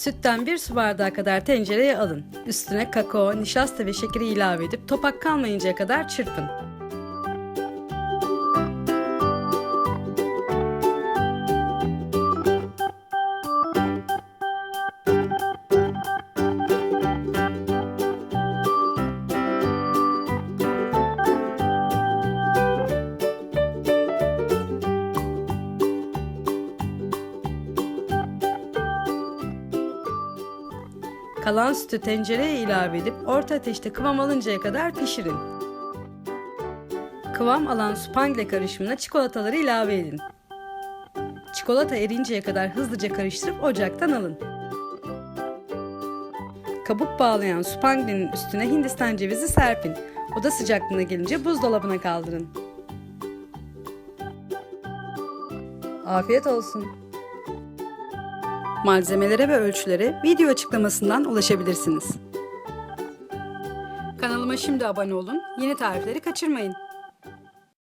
Sütten bir su bardağı kadar tencereye alın. Üstüne kakao, nişasta ve şekeri ilave edip topak kalmayıncaya kadar çırpın. Kalan sütü tencereye ilave edip orta ateşte kıvam alıncaya kadar pişirin. Kıvam alan spangle karışımına çikolataları ilave edin. Çikolata erinceye kadar hızlıca karıştırıp ocaktan alın. Kabuk bağlayan spanglenin üstüne hindistan cevizi serpin. Oda sıcaklığına gelince buzdolabına kaldırın. Afiyet olsun. Malzemelere ve ölçülere video açıklamasından ulaşabilirsiniz. Kanalıma şimdi abone olun, yeni tarifleri kaçırmayın.